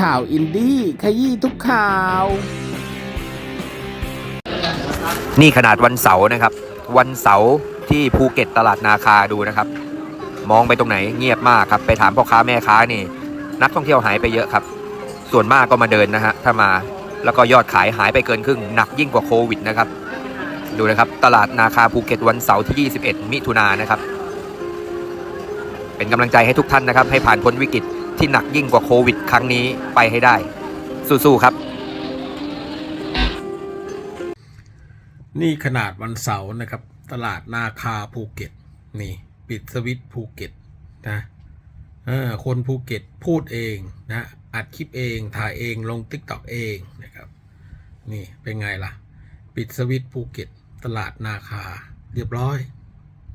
ข่าวอินดี้ขยี้ทุกข่าว นี่ขนาดวันเสาร์นะครับ วันเสาร์ที่ภูเก็ตตลาดนาคาดูนะครับ มองไปตรงไหนเงียบมากครับ ไปถามพ่อค้าแม่ค้านี่ นักท่องเที่ยวหายไปเยอะครับ ส่วนมากก็มาเดินนะฮะถ้ามาแล้วก็ยอดขายหายไปเกินครึ่งหนักยิ่งกว่าโควิดนะครับ ดูนะครับ ตลาดนาคาภูเก็ตวันเสาร์ที่ 21 มิถุนายนนะครับ เป็นกำลังใจให้ทุกท่านนะครับ ให้ผ่านพ้นวิกฤต ที่หนักยิ่งกว่าโควิด ครั้งนี้ไปให้ได้ สู้ๆครับ นี่ขนาดวันเสาร์นะครับ ตลาดนาคาภูเก็ต นี่ ปิดสวิตภูเก็ตนะออคนภูเก็ตพูดเองนะอัดคลิปเองถ่ายเองลงติ๊กต็อกเองนะครับนี่เป็นไงล่ะ ปิดสวิตภูเก็ต ตลาดนาคาเรียบร้อย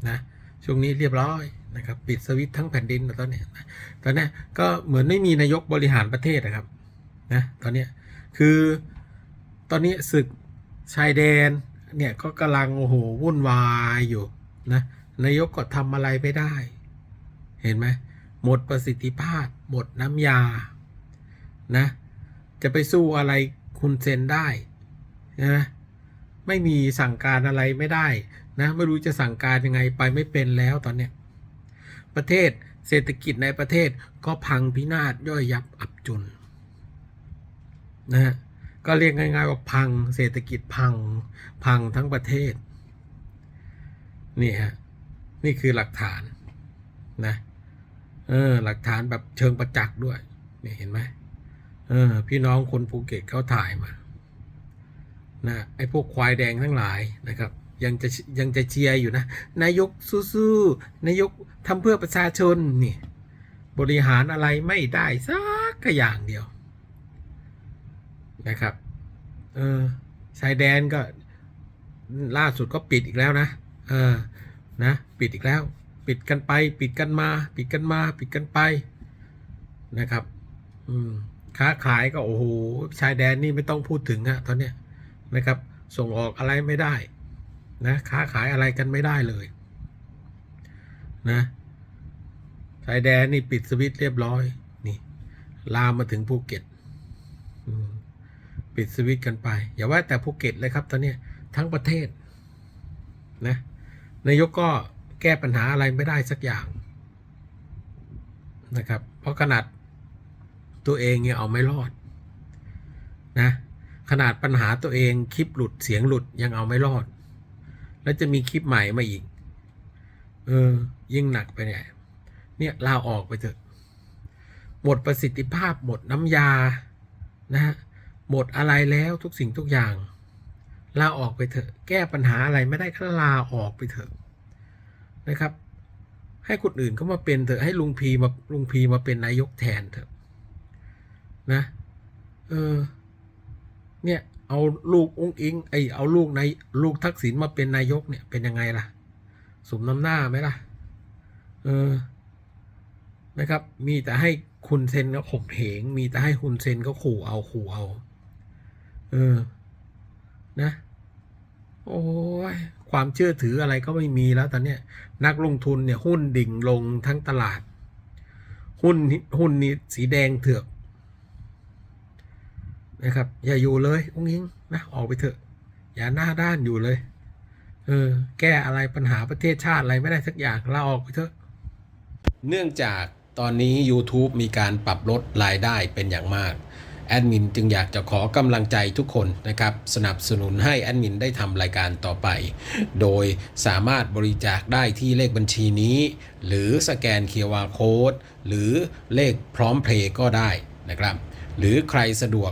นะช่วงนี้เรียบร้อย นะครับปิดสวิตทั้งแผ่นดินตอนนี้ตอนนี้ก็เหมือนไม่มีนายกบริหารประเทศนะครับนะตอนนี้คือตอนนี้ศึกชายแดนเนี่ยก็กำลังโอ้โหวุ่นวายอยู่นะนายกก็ทำอะไรไม่ได้ เห็นไหมหมดประสิทธิภาพ หมดน้ำยานะจะไปสู้อะไรคุณเซนได้นะไม่มีสั่งการอะไรไม่ได้นะไม่รู้จะสั่งการยังไงไปไม่เป็นแล้วตอนเนี้ย ประเทศ เศรษฐกิจในประเทศก็พังพินาศย่อยยับอับจนนะฮะก็เรียกง่ายๆว่าพังเศรษฐกิจพังพังทั้งประเทศนี่ฮะนี่คือหลักฐานนะเออหลักฐานแบบเชิงประจักษ์ด้วยนี่เห็นไหมเออพี่น้องคนภูเก็ตเขาถ่ายมานะไอ้พวกควายแดงทั้งหลายนะครับ ยังจะยังจะเชียร์อยู่นะ นายกสู้ๆนายกทำเพื่อประชาชนนี่บริหารอะไรไม่ได้สักอย่างเดียวนะครับ เออชายแดนก็ล่าสุดก็ปิดอีกแล้วนะ เออ นะ ปิดอีกแล้ว ปิดกันไป ปิดกันมา ปิดกันมา ปิดกันไป นะครับ อืม ค้าขายก็โอ้โห ชายแดนนี่ไม่ต้องพูดถึงอะตอนเนี้ยนะครับ ส่งออกอะไรไม่ได้ นะค้าขายอะไรกันไม่ได้เลยนะชายแดนนี่ปิดสวิตช์เรียบร้อย นี่ ลามมาถึงภูเก็ตปิดสวิตช์กันไป อย่าว่าแต่ภูเก็ตเลยครับตอนนี้ทั้งประเทศนะนายกก็แก้ปัญหาอะไรไม่ได้สักอย่างนะครับ เพราะขนาดตัวเองเนี่ยเอาไม่รอดนะขนาดปัญหาตัวเองคลิปหลุดเสียงหลุดยังเอาไม่รอด แล้วจะมีคลิปใหม่มาอีก เออ ยิ่งหนักไปเนี่ย เนี่ยลาออกไปเถอะ หมดประสิทธิภาพหมดน้ำยา นะฮะหมดอะไรแล้วทุกสิ่งทุกอย่าง ลาออกไปเถอะ แก้ปัญหาอะไรไม่ได้ก็ลาออกไปเถอะนะครับ ให้คนอื่นเขามาเป็นเถอะให้ลุงพีมาลุงพีมาเป็นนายกแทนเถอะ นะ เออ เนี่ย เอาลูกองค์อิงไอเอาลูกในลูกทักษิณมาเป็นนายกเนี่ยเป็นยังไงล่ะ สมน้ำหน้าไหมล่ะ เออ นะครับ มีแต่ให้คุณเซนก็ข่มเหง มีแต่ให้คุณเซนก็ขู่เอาขู่เอา เออ นะ โอ้ยความเชื่อถืออะไรก็ไม่มีแล้วตอนเนี้ยนักลงทุนเนี่ยหุ้นดิ่งลงทั้งตลาด หุ้นหุ้นนี้สีแดงเถือก นะครับ อย่าอยู่เลยองค์ยิงนะออกไปเถอะ อย่าหน้าด้านอยู่เลย เออ แก้อะไรปัญหาประเทศชาติอะไรไม่ได้สักอย่างลาออกไปเถอะ เนื่องจากตอนนี้ YouTube มีการปรับลดรายได้เป็นอย่างมากแอดมินจึงอยากจะขอกำลังใจทุกคนนะครับ สนับสนุนให้แอดมินได้ทำรายการต่อไป โดยสามารถบริจาคได้ที่เลขบัญชีนี้ หรือสแกน QR Code หรือเลขพร้อมเพลย์ก็ได้นะครับ หรือใครสะดวก